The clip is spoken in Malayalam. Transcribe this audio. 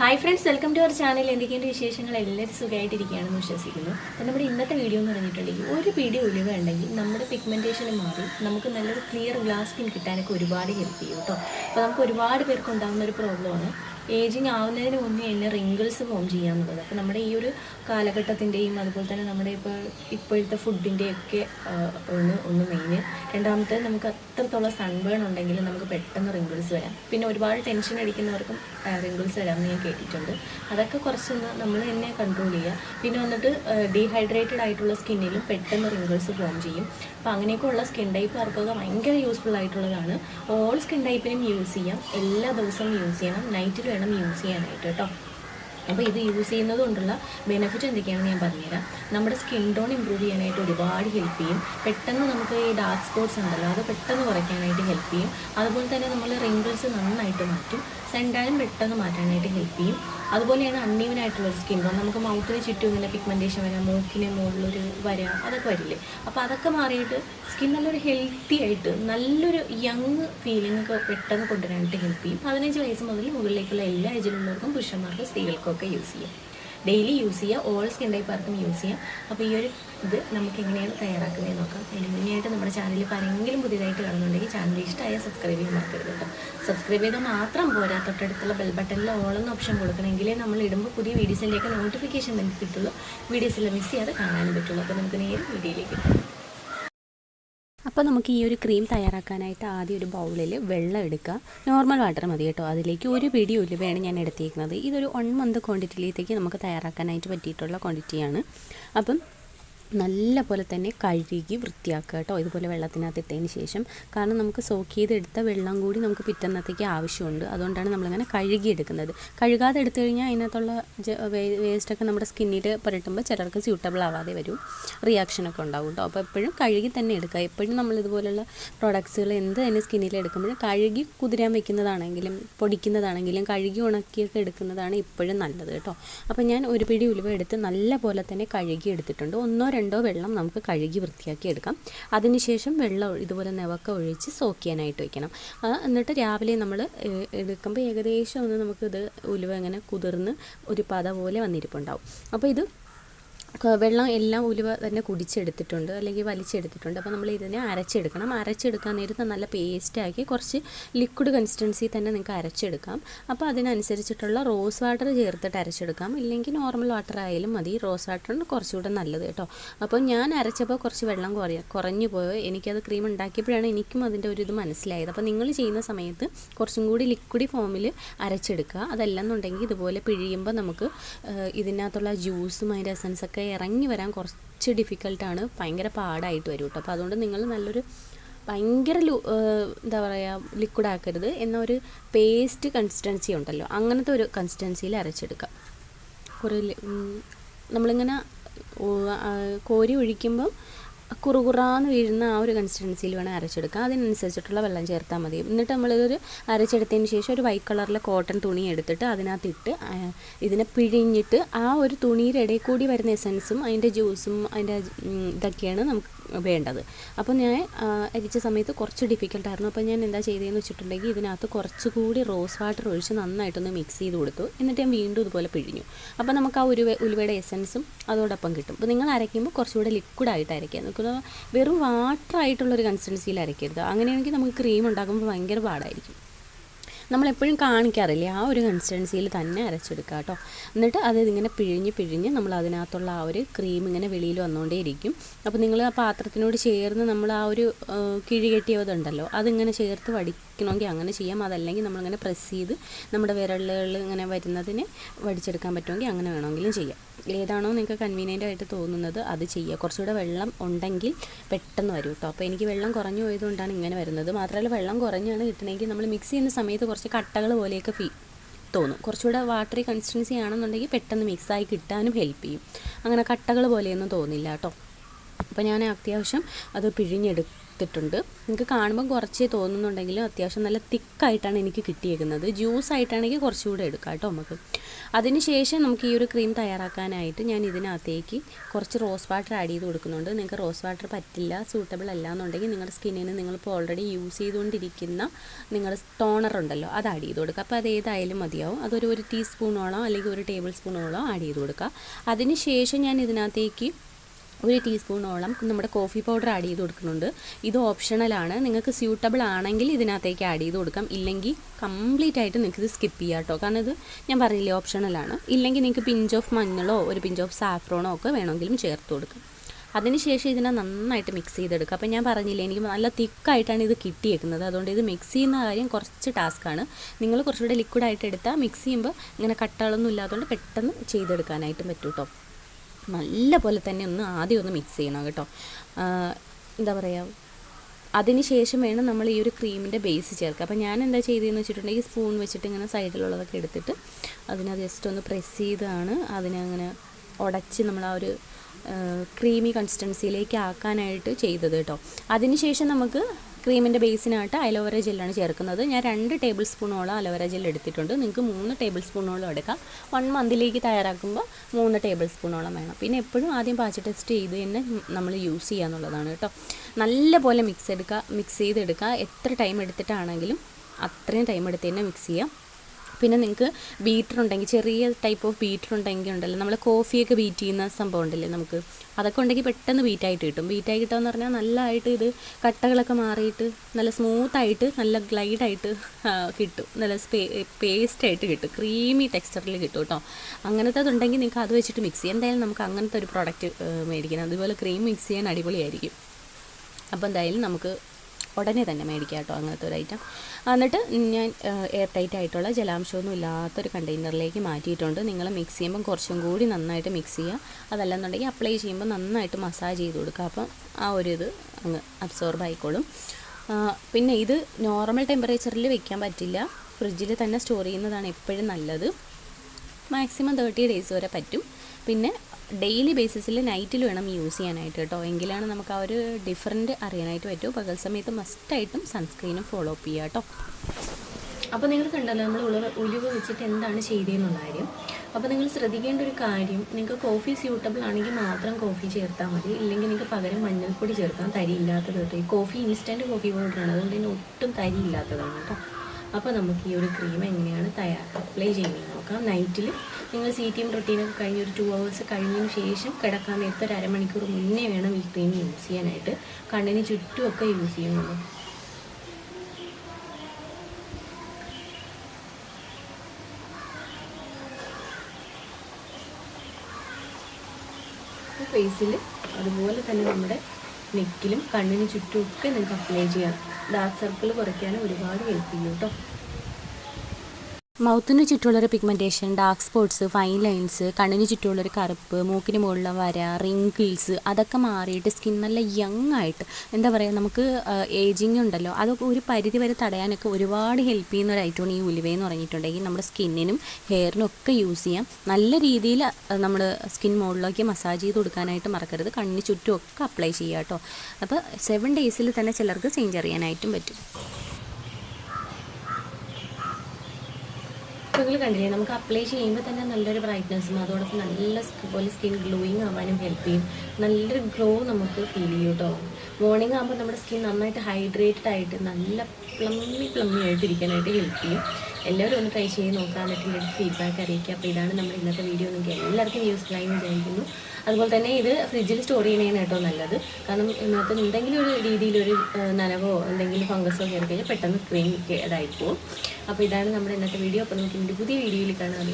Hi friends welcome to our channel എന്തൊക്കെയുണ്ട് വിശേഷങ്ങൾ? എല്ലാവരും സുഖമായിട്ടിരിക്കുകയാണെന്ന് വിശ്വസിക്കുന്നു. അപ്പോൾ നമ്മുടെ ഇന്നത്തെ വീഡിയോ എന്ന് പറഞ്ഞിട്ടുണ്ടെങ്കിൽ ഒരു പിടി ഉലുവ ഉണ്ടെങ്കിൽ നമ്മുടെ പിഗ്മെന്റേഷൻ മാറി നമുക്ക് നല്ലൊരു ക്ലിയർ ഗ്ലാസ് സ്കിൻ കിട്ടാനൊക്കെ ഒരുപാട് ഹെൽപ്പ് ചെയ്യും കേട്ടോ. അപ്പോൾ നമുക്ക് ഒരുപാട് പേർക്ക് ഉണ്ടാകുന്ന ഒരു പ്രോബ്ലമാണ് ഏജിങ് ആവുന്നതിന് മുന്നേ തന്നെ റിങ്കിൾസ് ഫോം ചെയ്യാന്നുള്ളത് അപ്പോൾ നമ്മുടെ ഈ ഒരു കാലഘട്ടത്തിന്റെയും അതുപോലെ തന്നെ നമ്മുടെ ഇപ്പോൾ ഇപ്പോഴത്തെ ഫുഡിന്റെയൊക്കെ ഒന്ന് ഒന്ന് മെയിൻ രണ്ടാമത്തെ നമുക്ക് അത്രത്തോളം സൺബേൺ ഉണ്ടെങ്കിൽ നമുക്ക് പെട്ടെന്ന് റിങ്കിൾസ് വരാം. പിന്നെ ഒരുപാട് ടെൻഷൻ അടിക്കുന്നവർക്കും റിങ്കിൾസ് വരാമെന്ന് ഞാൻ കേട്ടിട്ടുണ്ട്. അതൊക്കെ കുറച്ചൊന്ന് നമ്മൾ തന്നെ കൺട്രോൾ ചെയ്യുക. പിന്നെ വന്നിട്ട് ഡീഹൈഡ്രേറ്റഡ് ആയിട്ടുള്ള സ്കിന്നിലും പെട്ടെന്ന് റിങ്കിൾസ് ഫോം ചെയ്യും. അപ്പോൾ അങ്ങനെയൊക്കെ ഉള്ള സ്കിൻ ടൈപ്പ് ആർക്കൊക്കെ ഭയങ്കര യൂസ്ഫുൾ ആയിട്ടുള്ളതാണ്. ഓൾ സ്കിൻ ടൈപ്പിനും യൂസ് ചെയ്യാം. എല്ലാ ദിവസവും യൂസ് ചെയ്യണം. നൈറ്റിൽ വേണം യൂസ് ചെയ്യാനായിട്ട് കേട്ടോ. അപ്പോൾ ഇത് യൂസ് ചെയ്യുന്നത് കൊണ്ടുള്ള ബെനിഫിറ്റ് എന്തൊക്കെയാണെന്ന് ഞാൻ പറഞ്ഞുതരാം. നമ്മുടെ സ്കിൻ ടോൺ ഇമ്പ്രൂവ് ചെയ്യാനായിട്ട് ഒരുപാട് ഹെൽപ്പ് ചെയ്യും. പെട്ടെന്ന് നമുക്ക് ഈ ഡാർക്ക് സ്പോട്ട്സ് ഉണ്ടല്ലോ അത് പെട്ടെന്ന് കുറയ്ക്കാനായിട്ട് ഹെൽപ്പ് ചെയ്യും. അതുപോലെ തന്നെ നമ്മൾ റിങ്കിൾസ് നന്നായിട്ട് മാറ്റും. സെൻഡാനും പെട്ടെന്ന് മാറ്റാനായിട്ട് ഹെൽപ്പ് ചെയ്യും. അതുപോലെയാണ് അണ്ണീവനായിട്ടുള്ള സ്കിൻ ടോൺ നമുക്ക് മൗത്തിന് ചുറ്റും ഇങ്ങനെ പിഗ്മെന്റേഷൻ വരാം മൂക്കിന് മുകളിലൊരു വര അതൊക്കെ വരില്ലേ? അപ്പോൾ അതൊക്കെ മാറിയിട്ട് സ്കിൻ നല്ലൊരു ഹെൽത്തി ആയിട്ട് നല്ലൊരു യങ് ഫീലിംഗ് ഒക്കെ പെട്ടെന്ന് കൊണ്ടുവരാനായിട്ട് ഹെൽപ്പ് ചെയ്യും. പതിനഞ്ച് വയസ്സ് മുതൽ മുകളിലേക്കുള്ള എല്ലാ ഏജിലുള്ളവർക്കും പുരുഷന്മാർക്കും സ്ത്രീകൾക്കും ഒക്കെ യൂസ് ചെയ്യാം. ഡെയിലി യൂസ് ചെയ്യുക ഓൾ സ്കിൻ ടൈപ്പാർക്കും യൂസ് ചെയ്യാം. അപ്പോൾ ഈ ഒരു ഇത് നമുക്ക് എങ്ങനെയാണ് തയ്യാറാക്കുന്നത് നോക്കാം. അതിന് നമ്മുടെ ചാനലിൽ ആരെങ്കിലും പുതിയതായിട്ട് കാണുന്നുണ്ടെങ്കിൽ ചാനൽ ഇഷ്ടമായ സബ്സ്ക്രൈബ് ചെയ്യാൻ മറക്കരുത് കേട്ടോ. സബ്സ്ക്രൈബ് ചെയ്താൽ മാത്രം പോരാ തൊട്ടടുത്തുള്ള ബെൽ ബട്ടണിൽ ഓളെന്ന ഓപ്ഷൻ കൊടുക്കണമെങ്കിലേ നമ്മൾ ഇടുമ്പോൾ പുതിയ വീഡിയോസിന്റെയൊക്കെ നോട്ടിഫിക്കേഷൻ നിങ്ങൾക്ക് കിട്ടുള്ളൂ. വീഡിയോസിൽ മിസ് ചെയ്യാതെ കാണാനും പറ്റുള്ളൂ. അപ്പോൾ നമുക്ക് നേരെ വീഡിയോയിലേക്ക് അപ്പോൾ നമുക്ക് ഈ ഒരു ക്രീം തയ്യാറാക്കാനായിട്ട് ആദ്യം ഒരു ബൗളിൽ വെള്ളം എടുക്കുക. നോർമൽ വാട്ടർ മതി കേട്ടോ. അതിലേക്ക് ഒരു പിടി ഉലുവയാണ് ഞാൻ എടുത്തേക്കുന്നത്. ഇതൊരു വൺ മന്ത് ക്വാണ്ടിറ്റിയിലേക്ക് നമുക്ക് തയ്യാറാക്കാനായിട്ട് പറ്റിയിട്ടുള്ള ക്വാണ്ടിറ്റിയാണ് അപ്പം നല്ല പോലെ തന്നെ കഴുകി വൃത്തിയാക്കുക കേട്ടോ. ഇതുപോലെ വെള്ളത്തിനകത്ത് ഇട്ടതിന് ശേഷം. കാരണം നമുക്ക് സോക്ക് ചെയ്തെടുത്ത വെള്ളം കൂടി നമുക്ക് പിറ്റന്നത്തേക്ക് ആവശ്യമുണ്ട്. അതുകൊണ്ടാണ് നമ്മളിങ്ങനെ കഴുകി എടുക്കുന്നത് കഴുകാതെ എടുത്തു കഴിഞ്ഞാൽ അതിനകത്തുള്ള വേസ്റ്റൊക്കെ നമ്മുടെ സ്കിന്നിൽ പുരട്ടുമ്പോൾ ചിലർക്ക് സ്യൂട്ടബിൾ ആവാതെ വരും. റിയാക്ഷനൊക്കെ ഉണ്ടാവും കേട്ടോ. അപ്പോൾ എപ്പോഴും കഴുകി തന്നെ എടുക്കുക. എപ്പോഴും നമ്മൾ ഇതുപോലുള്ള പ്രോഡക്ട്സുകൾ എന്ത് തന്നെ സ്കിന്നിൽ എടുക്കുമ്പോഴും കഴുകി കുതിരാൻ വെക്കുന്നതാണെങ്കിലും പൊടിക്കുന്നതാണെങ്കിലും കഴുകി ഉണക്കിയൊക്കെ എടുക്കുന്നതാണ് ഇപ്പോഴും നല്ലത് കേട്ടോ. അപ്പോൾ ഞാൻ ഒരു പിടി ഉലുവ എടുത്ത് നല്ല പോലെ തന്നെ കഴുകി എടുത്തിട്ടുണ്ട് ഒന്നോ രണ്ടോ വെള്ളം നമുക്ക് കഴുകി വൃത്തിയാക്കി എടുക്കാം. അതിനുശേഷം വെള്ളം ഇതുപോലെ നിവക്ക ഒഴിച്ച് സോക്ക് ചെയ്യാനായിട്ട് വെക്കണം. എന്നിട്ട് രാവിലെ നമ്മൾ എടുക്കുമ്പോൾ ഏകദേശം ഒന്ന് നമുക്കിത് ഉലുവ ഇങ്ങനെ കുതിർന്ന് ഒരു പത പോലെ വന്നിരിപ്പുണ്ടാവും. അപ്പോൾ ഇത് വെള്ളം എല്ലാം ഉലുവ തന്നെ കുടിച്ചെടുത്തിട്ടുണ്ട് അല്ലെങ്കിൽ വലിച്ചെടുത്തിട്ടുണ്ട്. അപ്പോൾ നമ്മൾ ഇതിനെ അരച്ചെടുക്കണം. അരച്ചെടുക്കാൻ നേരത്ത് നല്ല പേസ്റ്റാക്കി കുറച്ച് ലിക്വിഡ് കൺസിസ്റ്റൻസി തന്നെ നിങ്ങൾക്ക് അരച്ചെടുക്കാം. അപ്പോൾ അതിനനുസരിച്ചിട്ടുള്ള റോസ് വാട്ടർ ചേർത്തിട്ട് അരച്ചെടുക്കാം. ഇല്ലെങ്കിൽ നോർമൽ വാട്ടർ ആയാലും മതി. റോസ് വാട്ടറിന് കുറച്ചുകൂടെ നല്ലത് കേട്ടോ. അപ്പോൾ ഞാൻ അരച്ചപ്പോൾ കുറച്ച് വെള്ളം കുറയ കുറഞ്ഞു പോയോ? എനിക്കത് ക്രീം ഉണ്ടാക്കിയപ്പോഴാണ് എനിക്കും അതിന്റെ ഒരു ഇത് മനസ്സിലായത്. അപ്പോൾ നിങ്ങൾ ചെയ്യുന്ന സമയത്ത് കുറച്ചും കൂടി ലിക്വിഡ് ഫോമിൽ അരച്ചെടുക്കുക. അതല്ലെന്നുണ്ടെങ്കിൽ ഇതുപോലെ പിഴിയുമ്പോൾ നമുക്ക് ഇതിനകത്തുള്ള ജ്യൂസും അതിന്റെ എസൻസൊക്കെ ഒക്കെ ഇറങ്ങി വരാൻ കുറച്ച് ഡിഫിക്കൽട്ടാണ് ഭയങ്കര പാടായിട്ട് വരും കേട്ടോ അപ്പോൾ അതുകൊണ്ട് നിങ്ങൾ നല്ലൊരു ഭയങ്കര എന്താ പറയുക ലിക്വിഡ് ആക്കരുത്. എന്നൊരു പേസ്റ്റ് കൺസിസ്റ്റൻസി ഉണ്ടല്ലോ. അങ്ങനത്തെ ഒരു കൺസിസ്റ്റൻസിയിൽ അരച്ചെടുക്കാം. കുറേ നമ്മളിങ്ങനെ കോരി ഒഴിക്കുമ്പം കുറുകുറാന്ന് വീഴുന്ന ആ ഒരു കൺസിസ്റ്റൻസിയിൽ വേണം അരച്ചെടുക്കുക അതിനനുസരിച്ചിട്ടുള്ള വെള്ളം ചേർത്താൽ മതി. എന്നിട്ട് നമ്മളിതൊരു അരച്ചെടുത്തതിന് ശേഷം ഒരു വൈറ്റ് കളറിലെ കോട്ടൺ തുണി എടുത്തിട്ട് അതിനകത്തിട്ട് ഇതിനെ പിഴിഞ്ഞിട്ട് ആ ഒരു തുണിയുടെ ഇടയിൽ കൂടി വരുന്ന എസൻസും അതിന്റെ ജ്യൂസും അതിന്റെ ഇതൊക്കെയാണ് നമുക്ക് വേണ്ടത്. അപ്പോൾ ഞാൻ അരിച്ച സമയത്ത് കുറച്ച് ഡിഫിക്കൽട്ടായിരുന്നു അപ്പോൾ ഞാൻ എന്താ ചെയ്തതെന്ന് വെച്ചിട്ടുണ്ടെങ്കിൽ ഇതിനകത്ത് കുറച്ചുകൂടി റോസ് വാട്ടർ ഒഴിച്ച് നന്നായിട്ടൊന്ന് മിക്സ് ചെയ്ത് കൊടുത്തു. എന്നിട്ട് ഞാൻ വീണ്ടും ഇതുപോലെ പിഴിഞ്ഞു. അപ്പോൾ നമുക്ക് ആ ഒരു ഉലുവയുടെ എസൻസും അതോടൊപ്പം കിട്ടും. അപ്പോൾ നിങ്ങൾ അരയ്ക്കുമ്പോൾ കുറച്ചുകൂടെ ലിക്വിഡായിട്ട് അരയ്ക്കുക. നമുക്ക് വെറും വാട്ടർ ആയിട്ടുള്ളൊരു കൺസിസ്റ്റൻസിയിൽ അരയ്ക്കരുത്. അങ്ങനെയാണെങ്കിൽ നമുക്ക് ക്രീം ഉണ്ടാക്കുമ്പോൾ ഭയങ്കര പാടായിരിക്കും. നമ്മളെപ്പോഴും കാണിക്കാറില്ലേ ആ ഒരു കൺസിസ്റ്റൻസിയിൽ തന്നെ അരച്ചെടുക്കുക കേട്ടോ. എന്നിട്ട് അത് ഇങ്ങനെ പിഴിഞ്ഞ് പിഴിഞ്ഞ് നമ്മൾ അതിനകത്തുള്ള ആ ഒരു ക്രീം ഇങ്ങനെ വെളിയിൽ വന്നുകൊണ്ടേ ഇരിക്കും. അപ്പോൾ നിങ്ങൾ ആ പാത്രത്തിനോട് ചേർന്ന് നമ്മൾ ആ ഒരു കിഴികെട്ടിയതുണ്ടല്ലോ അതിങ്ങനെ ചേർത്ത് വടിക്കണമെങ്കിൽ അങ്ങനെ ചെയ്യാം. അതല്ലെങ്കിൽ നമ്മളിങ്ങനെ പ്രസ് ചെയ്ത് നമ്മുടെ വിരലുകളിൽ ഇങ്ങനെ വരുന്നതിന് വടിച്ചെടുക്കാൻ പറ്റുമെങ്കിൽ അങ്ങനെ വേണമെങ്കിലും ചെയ്യാം. ഏതാണോ നിങ്ങൾക്ക് കൺവീനിയന്റ് ആയിട്ട് തോന്നുന്നത് അത് ചെയ്യുക കുറച്ചുകൂടെ വെള്ളം ഉണ്ടെങ്കിൽ പെട്ടെന്ന് വരും കേട്ടോ അപ്പോൾ എനിക്ക് വെള്ളം കുറഞ്ഞു പോയതുകൊണ്ടാണ് ഇങ്ങനെ വരുന്നത്. മാത്രമല്ല വെള്ളം കുറഞ്ഞാണ് കിട്ടണമെങ്കിൽ നമ്മൾ മിക്സ് ചെയ്യുന്ന സമയത്ത് കുറച്ച് കട്ടകൾ പോലെയൊക്കെ ഫീ തോന്നും. കുറച്ചുകൂടെ വാട്ടറി കൺസിസ്റ്റൻസി ആണെന്നുണ്ടെങ്കിൽ പെട്ടെന്ന് മിക്സായി കിട്ടാനും ഹെൽപ്പ് ചെയ്യും. അങ്ങനെ കട്ടകൾ പോലെയൊന്നും തോന്നില്ല കേട്ടോ അപ്പോൾ ഞാൻ അത്യാവശ്യം അത് പിഴിഞ്ഞെടുക്കും. എടുത്തിട്ടുണ്ട്. നിങ്ങൾക്ക് കാണുമ്പോൾ കുറച്ചേ തോന്നുന്നുണ്ടെങ്കിലും അത്യാവശ്യം നല്ല തിക്കായിട്ടാണ് എനിക്ക് കിട്ടിയേക്കുന്നത്. ജ്യൂസ് ആയിട്ടാണെങ്കിൽ കുറച്ചുകൂടെ എടുക്കാം കേട്ടോ നമുക്ക്. അതിനുശേഷം നമുക്ക് ഈ ഒരു ക്രീം തയ്യാറാക്കാനായിട്ട് ഞാൻ ഇതിനകത്തേക്ക് കുറച്ച് റോസ് വാട്ടർ ആഡ് ചെയ്ത് കൊടുക്കുന്നുണ്ട്. നിങ്ങൾക്ക് റോസ് വാട്ടർ പറ്റില്ല സൂട്ടബിൾ അല്ല എന്നുണ്ടെങ്കിൽ നിങ്ങളുടെ സ്കിന്നിന് നിങ്ങളിപ്പോൾ ഓൾറെഡി യൂസ് ചെയ്തുകൊണ്ടിരിക്കുന്ന നിങ്ങളുടെ ടോണർ ഉണ്ടല്ലോ അത് ആഡ് ചെയ്ത് കൊടുക്കുക. അപ്പോൾ അത് ഏതായാലും മതിയാവും. അതൊരു ഒരു ടീസ്പൂണോളം അല്ലെങ്കിൽ ഒരു ടേബിൾ സ്പൂണോളം ആഡ് ചെയ്ത് കൊടുക്കുക. അതിനുശേഷം ഞാൻ ഇതിനകത്തേക്ക് ഒരു ടീസ്പൂണോളം നമ്മുടെ കോഫി പൗഡർ ആഡ് ചെയ്ത് കൊടുക്കുന്നുണ്ട്. ഇത് ഓപ്ഷണലാണ്. നിങ്ങൾക്ക് സ്യൂട്ടബിൾ ആണെങ്കിൽ ഇതിനകത്തേക്ക് ആഡ് ചെയ്ത് കൊടുക്കാം. ഇല്ലെങ്കിൽ കംപ്ലീറ്റ് ആയിട്ട് നിങ്ങൾക്ക് ഇത് സ്കിപ്പ് ചെയ്യാം കേട്ടോ. കാരണം ഇത് ഞാൻ പറഞ്ഞില്ലേ ഓപ്ഷണലാണ്. ഇല്ലെങ്കിൽ നിങ്ങൾക്ക് പിഞ്ച് ഓഫ് മഞ്ഞളോ ഒരു പിഞ്ച് ഓഫ് സാഫ്രോണോ ഒക്കെ വേണമെങ്കിലും ചേർത്ത് കൊടുക്കാം. അതിനുശേഷം ഇതിനെ നന്നായിട്ട് മിക്സ് ചെയ്തെടുക്കുക. അപ്പോൾ ഞാൻ പറഞ്ഞില്ലേ എനിക്ക് നല്ല തിക്കായിട്ടാണ് ഇത് കിട്ടിയേക്കുന്നത്. അതുകൊണ്ട് ഇത് മിക്സ് ചെയ്യുന്ന കാര്യം കുറച്ച് ടാസ്ക്കാണ് നിങ്ങൾ കുറച്ചുകൂടെ ലിക്വിഡായിട്ട് എടുത്താൽ മിക്സ് ചെയ്യുമ്പോൾ ഇങ്ങനെ കട്ടകളൊന്നും ഇല്ലാത്തതുകൊണ്ട് പെട്ടെന്ന് ചെയ്തെടുക്കാനായിട്ടും പറ്റും കേട്ടോ. നല്ല പോലെ തന്നെ ഒന്ന് ആദ്യം ഒന്ന് മിക്സ് ചെയ്യണം കേട്ടോ. എന്താ പറയുക അതിന് ശേഷം വേണം നമ്മൾ ഈ ഒരു ക്രീമിന്റെ ബേസ് ചേർക്കുക അപ്പോൾ ഞാൻ എന്താ ചെയ്തതെന്ന് വെച്ചിട്ടുണ്ടെങ്കിൽ സ്പൂൺ വെച്ചിട്ട് ഇങ്ങനെ സൈഡിലുള്ളതൊക്കെ എടുത്തിട്ട് അതിനെ ജസ്റ്റ് ഒന്ന് പ്രസ് ചെയ്താണ്. അതിനങ്ങനെ ഉടച്ച് നമ്മൾ ആ ഒരു ക്രീമി കൺസിസ്റ്റൻസിയിലേക്ക് ആക്കാനായിട്ട് ചെയ്തത് കേട്ടോ. അതിനുശേഷം നമുക്ക് ക്രീമിന്റെ ബേസിനായിട്ട് അലോവേര ജെല്ലാണ് ചേർക്കുന്നത്. ഞാൻ രണ്ട് ടേബിൾ സ്പൂണോളം അലോവേര ജെൽ എടുത്തിട്ടുണ്ട്. നിങ്ങൾക്ക് മൂന്ന് ടേബിൾ സ്പൂണോളം എടുക്കാം. വൺ മന്തിലേക്ക് തയ്യാറാക്കുമ്പോൾ മൂന്ന് ടേബിൾ സ്പൂണോളം വേണം. പിന്നെ എപ്പോഴും ആദ്യം പാച്ച് ടെസ്റ്റ് ചെയ്ത് തന്നെ നമ്മൾ യൂസ് ചെയ്യുക എന്നുള്ളതാണ് കേട്ടോ. നല്ലപോലെ മിക്സ് എടുക്കുക മിക്സ് ചെയ്തെടുക്കുക. എത്ര ടൈം എടുത്തിട്ടാണെങ്കിലും അത്രയും ടൈം എടുത്ത് തന്നെ മിക്സ് ചെയ്യാം പിന്നെ നിങ്ങൾക്ക് ബീറ്റർ ഉണ്ടെങ്കിൽ ചെറിയ ടൈപ്പ് ഓഫ് ബീറ്റർ ഉണ്ടെങ്കിൽ ഉണ്ടല്ലോ നമ്മൾ കോഫിയൊക്കെ ബീറ്റ് ചെയ്യുന്ന സംഭവം ഉണ്ടല്ലേ നമുക്ക്? അതൊക്കെ ഉണ്ടെങ്കിൽ പെട്ടെന്ന് ബീറ്റായിട്ട് കിട്ടും. ബീറ്റായി കിട്ടുക എന്ന് പറഞ്ഞാൽ നല്ലതായിട്ട് ഇത് കട്ടകളൊക്കെ മാറിയിട്ട് നല്ല സ്മൂത്തായിട്ട് നല്ല ഗ്ലൈഡായിട്ട് കിട്ടും. നല്ല പേസ്റ്റ് ആയിട്ട് കിട്ടും. ക്രീമി ടെക്സ്ചറിൽ കിട്ടും കേട്ടോ അങ്ങനത്തെ അതുണ്ടെങ്കിൽ നിങ്ങൾക്ക് അത് വെച്ചിട്ട് മിക്സ് ചെയ്യാം. എന്തായാലും നമുക്ക് അങ്ങനത്തെ ഒരു പ്രോഡക്റ്റ് മേടിക്കണം. അതുപോലെ ക്രീം മിക്സ് ചെയ്യാൻ അടിപൊളിയായിരിക്കും. അപ്പോൾ എന്തായാലും നമുക്ക് ഉടനെ തന്നെ മേടിക്കുക കേട്ടോ അങ്ങനത്തെ ഒരു ഐറ്റം എന്നിട്ട് ഞാൻ എയർ ടൈറ്റ് ആയിട്ടുള്ള ജലാംശമൊന്നും ഇല്ലാത്തൊരു കണ്ടെയ്നറിലേക്ക് മാറ്റിയിട്ടുണ്ട്. നിങ്ങൾ മിക്സ് ചെയ്യുമ്പം കുറച്ചും കൂടി നന്നായിട്ട് മിക്സ് ചെയ്യുക. അതല്ലെന്നുണ്ടെങ്കിൽ അപ്ലൈ ചെയ്യുമ്പോൾ നന്നായിട്ട് മസാജ് ചെയ്ത് കൊടുക്കുക. അപ്പം ആ ഒരു ഇത് അങ്ങ് അബ്സോർബ് ആയിക്കോളും. പിന്നെ ഇത് നോർമൽ ടെമ്പറേച്ചറിൽ വെക്കാൻ പറ്റില്ല. ഫ്രിഡ്ജിൽ തന്നെ സ്റ്റോർ ചെയ്യുന്നതാണ് എപ്പോഴും നല്ലത്. മാക്സിമം തേർട്ടി ഡേയ്സ് വരെ പറ്റും. പിന്നെ ഡെയിലി ബേസിസിൽ നൈറ്റിൽ വേണം യൂസ് ചെയ്യാനായിട്ട് കേട്ടോ. എങ്കിലാണ് നമുക്ക് ആ ഒരു ഡിഫറന്റ് അറിയാനായിട്ട് പറ്റൂ. പകൽ സമയത്ത് മസ്റ്റായിട്ടും സൺസ്ക്രീനും ഫോളോ അപ്പ് ചെയ്യുക കേട്ടോ. അപ്പോൾ നിങ്ങൾ കണ്ടല്ലോ നമ്മൾ ഉളവ് ഒലിവ് വെച്ചിട്ട് എന്താണ് ചെയ്തതെന്നുള്ള കാര്യം. അപ്പോൾ നിങ്ങൾ ശ്രദ്ധിക്കേണ്ട ഒരു കാര്യം നിങ്ങൾക്ക് കോഫി സ്യൂട്ടബിൾ ആണെങ്കിൽ മാത്രം കോഫി ചേർത്താൽ മതി. ഇല്ലെങ്കിൽ നിങ്ങൾക്ക് പകരം മഞ്ഞൾപ്പൊടി ചേർക്കാൻ തരി ഇല്ലാത്തത് കേട്ടോ. ഈ കോഫി ഇൻസ്റ്റന്റ് കോഫി പൗഡറാണ് അതുകൊണ്ട് തന്നെ ഒട്ടും തരി ഇല്ലാത്തതാണ് കേട്ടോ. അപ്പോൾ നമുക്ക് ഈ ഒരു ക്രീം എങ്ങനെയാണ് തയ്യാർ അപ്ലൈ ചെയ്യുന്നത് നോക്കാം. നൈറ്റിൽ നിങ്ങൾ സി ടി എം റൊട്ടീനൊക്കെ കഴിഞ്ഞ് ഒരു ടു ഹവേഴ്സ് കഴിഞ്ഞതിന് ശേഷം കിടക്കാൻ നേരത്തെ ഒരു അരമണിക്കൂർ മുന്നേ വേണം ഈ ക്രീം യൂസ് ചെയ്യാനായിട്ട്. കണ്ണിന് ചുറ്റുമൊക്കെ യൂസ് ചെയ്യുന്നത് ഫേസിൽ അതുപോലെ തന്നെ നമ്മുടെ നെക്കിലും കണ്ണിന് ചുറ്റുമൊക്കെ നിങ്ങൾക്ക് അപ്ലൈ ചെയ്യാം. ഡാർക്ക് സർക്കിൾ കുറയ്ക്കാനും ഒരുപാട് ഹെൽപ്പ് ചെയ്യും കേട്ടോ മൗത്തിന് ചുറ്റുമുള്ളൊരു pigmentation dark spots fine lines കണ്ണിന് ചുറ്റുമുള്ളൊരു കറുപ്പ് മൂക്കിന് മുകളിലുള്ള വര റിങ്കിൾസ് അതൊക്കെ മാറിയിട്ട് സ്കിൻ നല്ല യങ് ആയിട്ട്. എന്താ പറയുക നമുക്ക് ഏജിങ് ഉണ്ടല്ലോ. അതൊക്കെ ഒരു പരിധി വരെ തടയാനൊക്കെ ഒരുപാട് ഹെൽപ്പ് ചെയ്യുന്ന ഒരു ഐറ്റമാണ് ഈ എന്ന് പറഞ്ഞിട്ടുണ്ടെങ്കിൽ നമ്മുടെ സ്കിന്നിനും ഹെയറിനും ഒക്കെ യൂസ് ചെയ്യാം. നല്ല രീതിയിൽ നമ്മൾ സ്കിൻ മുകളിലേക്ക് മസാജ് ചെയ്ത് കൊടുക്കാനായിട്ട് മറക്കരുത്. കണ്ണിന് ചുറ്റും ഒക്കെ അപ്ലൈ ചെയ്യുക കേട്ടോ അപ്പോൾ സെവൻ ഡേയ്സിൽ തന്നെ ചിലർക്ക് ചേഞ്ച് അറിയാനായിട്ടും പറ്റും. നിങ്ങൾ കണ്ടില്ലേ? നമുക്ക് അപ്ലൈ ചെയ്യുമ്പോൾ തന്നെ നല്ലൊരു ബ്രൈറ്റ്നസ്സും അതോടൊപ്പം നല്ല പോലെ സ്കിൻ ഗ്ലോയിങ് ആവാനും ഹെൽപ്പ് ചെയ്യും. നല്ലൊരു ഗ്ലോ നമുക്ക് ഫീൽ ചെയ്യും കേട്ടോ. മോർണിംഗ് ആകുമ്പോൾ നമ്മുടെ സ്കിൻ നന്നായിട്ട് ഹൈഡ്രേറ്റഡ് ആയിട്ട് നല്ല പ്ലമ്മി പ്ലമ്മി ആയിട്ട് ഇരിക്കാനായിട്ട് ഹെൽപ്പ് ചെയ്യും. എല്ലാവരും ഒന്ന് ട്രൈ ചെയ്ത് നോക്കാൻ പറ്റില്ല ഒരു ഫീഡ്ബാക്ക് അറിയിക്കുക. അപ്പോൾ ഇതാണ് നമ്മൾ ഇന്നത്തെ വീഡിയോ നിങ്ങൾക്ക് എല്ലാവർക്കും യൂസ്ഫുള്ളായി വിചാരിക്കുന്നു. അതുപോലെ തന്നെ ഇത് ഫ്രിഡ്ജിൽ സ്റ്റോർ ചെയ്യണതാണ് കേട്ടോ നല്ലത്. കാരണം ഇന്നത്തെ എന്തെങ്കിലും ഒരു രീതിയിലൊരു നനവോ എന്തെങ്കിലും ഫംഗസോ കയറി കഴിഞ്ഞാൽ പെട്ടെന്ന് ക്രീം ഇതായി പോകും അപ്പോൾ ഇതാണ് നമ്മുടെ ഇന്നത്തെ വീഡിയോ അപ്പോൾ നമുക്ക് ഇതിന്റെ പുതിയ വീഡിയോയിൽ കാണാൻ